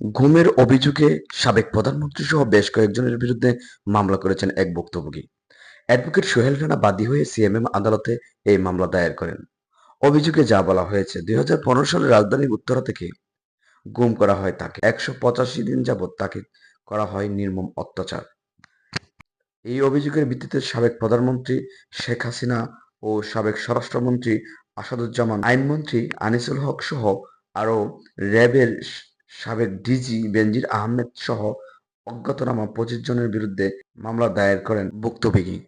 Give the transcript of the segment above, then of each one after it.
গুমের অভিযোগে সাবেক প্রধানমন্ত্রী সহ বেশ কয়েকজনের বিরুদ্ধে মামলা করেছেন এক ভুক্তভোগী। অ্যাডভোকেট সোহেল রানা বাদী হয়ে সিএমএম আদালতে এই মামলা দায়ের করেন। অভিযোগে যা বলা হয়েছে, দুই সালে রাজধানীর উত্তরা থেকে গুম করা হয় তাকে। একশো পঁচাশি দিন যাবৎ তাকে করা হয় নির্মম অত্যাচার। এই অভিযোগের ভিত্তিতে সাবেক প্রধানমন্ত্রী শেখ হাসিনা ও সাবেক স্বরাষ্ট্রমন্ত্রী আসাদুজ্জামান, আইনমন্ত্রী আনিসুল হক সহ আরও র্যাবের সাবেক ডিজি বেনজির আহমেদ সহ অজ্ঞাতনামা পঁচিশ জনের বিরুদ্ধে মামলা দায়ের করেন ভুক্তভোগী।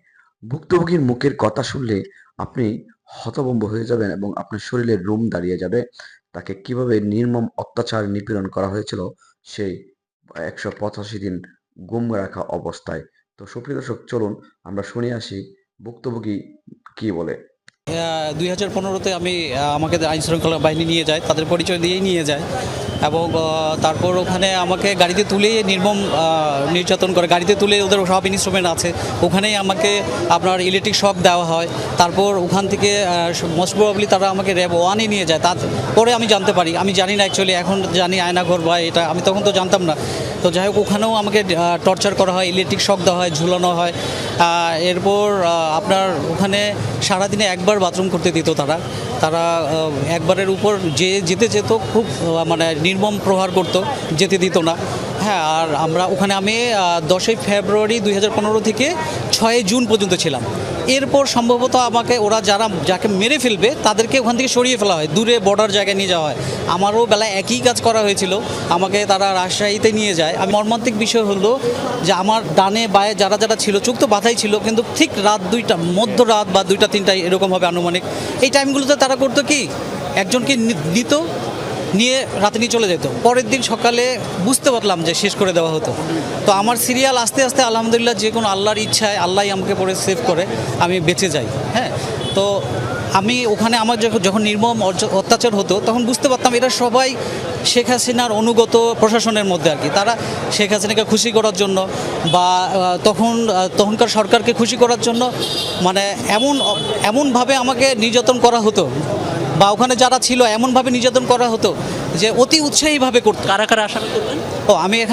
ভুক্তভোগীর মুখের কথা শুনলে আপনি হতভম্ব হয়ে যাবেন এবং আপনার শরীরে রুম দাঁড়িয়ে যাবে। তাকে কীভাবে নির্মম অত্যাচার নিপীড়ন করা হয়েছিল সেই একশো পঁচাশি দিন গুম রাখা অবস্থায়। তো সুপ্রিয় দর্শক, চলুন আমরা শুনে আসি ভুক্তভোগী কি বলে। দুই হাজার পনেরোতে আমি আমাকে আইন শৃঙ্খলা বাহিনী নিয়ে যায়, তাদের পরিচয় দিয়েই নিয়ে যায়। এবং তারপর ওখানে আমাকে গাড়িতে তুলে নির্মম নির্যাতন করে, গাড়িতে তুলে ওদের সব ইনস্ট্রুমেন্ট আছে। ওখানেই আমাকে আপনার ইলেকট্রিক শক দেওয়া হয়। তারপর ওখান থেকে মোস্ট প্রবাবলি তারা আমাকে র্যাব ওয়ানে নিয়ে যায়। তারপরে আমি জানতে পারি। আমি জানি না অ্যাকচুয়ালি এখন জানি আয়নাঘর বা এটা, আমি তখন তো জানতাম না। তো যাই হোক, ওখানেও আমাকে টর্চার করা হয় ইলেকট্রিক শক দেওয়া হয়, ঝুলানো হয়। এরপর আপনার ওখানে সারাদিনে একবার বাথরুম করতে দিত তারা। তারা একবারের উপর যে যেতে যেত, খুব মানে নির্মম প্রহার করতো, যেতে দিত না। হ্যাঁ আর আমরা ওখানে আমি দশই ফেব্রুয়ারি দুই হাজার পনেরো থেকে ছয় জুন পর্যন্ত ছিলাম। এরপর সম্ভবত আমাকে ওরা যারা, যাকে মেরে ফেলবে তাদেরকে ওখান থেকে সরিয়ে ফেলা হয়, দূরে বর্ডার জায়গায় নিয়ে যাওয়া হয়। আমারও বেলায় একই কাজ করা হয়েছিল, আমাকে তারা রাজশাহীতে নিয়ে যায়। আমি মর্মান্তিক বিষয় হলো যে আমার ডানে বায়ে যারা যারা ছিল, চোখ তো বাধাই ছিল, কিন্তু ঠিক রাত দুইটা, মধ্য রাত বা দুইটা, তিনটায় এরকম হবে আনুমানিক, এই টাইমগুলোতে তারা করতো কি, একজনকে নিত নিয়ে রাতে নিয়ে চলে যেত। পরের দিন সকালে বুঝতে পারলাম যে শেষ করে দেওয়া হতো। তো আমার সিরিয়াল আস্তে আস্তে আলহামদুলিল্লাহ যে কোনো আল্লাহর ইচ্ছায় আল্লাহ আমাকে পরে সেভ করে, আমি বেঁচে যাই হ্যাঁ? তো আমি ওখানে আমার যখন নির্মম অত্যাচার হতো, তখন বুঝতে পারতাম এরা সবাই শেখ হাসিনার অনুগত প্রশাসনের মধ্যে আর কি। তারা শেখ হাসিনাকে খুশি করার জন্য বা তখন তখনকার সরকারকে খুশি করার জন্য মানে এমন, এমনভাবে আমাকে নির্যাতন করা হতো বা ওখানে যারা ছিল এমনভাবে নির্যাতন করা হতো যে অতি উৎসাহীভাবে করতো। কারা কারা আসামি করবেন ও আমি এখানে